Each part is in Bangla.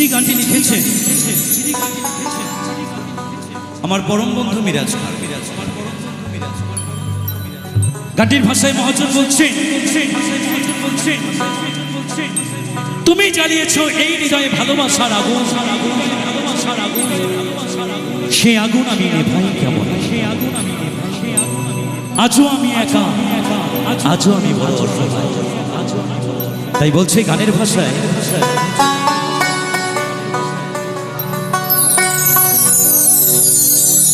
লিখেছে আমার পরম বন্ধু মিরাজ গানটির ভাষায় মহাজন বলছেন, তুমি জ্বালিয়েছ এই হৃদয়ে ভালোবাসার আগুন। সে আগুন আমি নেভাই কেমন? সে আগুন আমি আজও আমি একা। আজও আমি বড় তাই বলছে গানের ভাষায়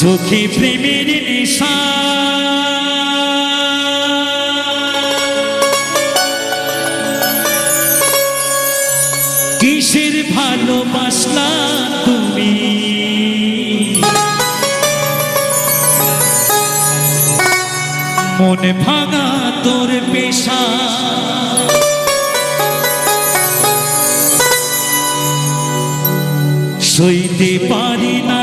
চোখে প্রেমের নেশা। কিসের ভালোবাসলা তুমি? মন ভাঙা তোর পেশা। সইতে পারি না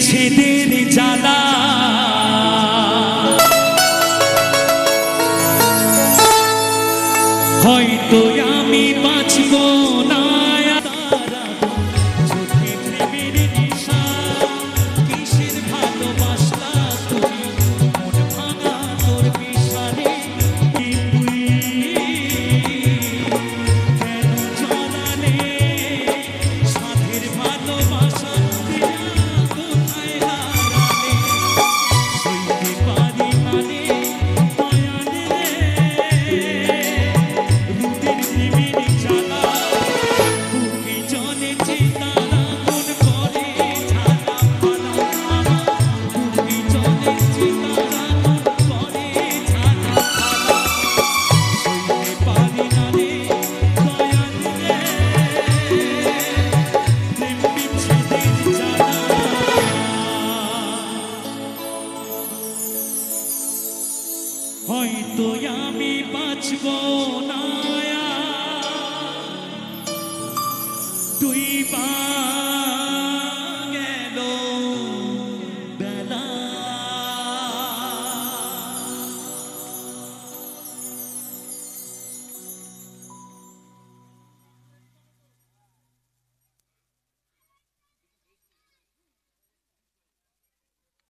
বিচ্ছেদের জ্বালা হয়তো আমি বাঁচব না। হয়তো আমি বাঁচব না। দুই বার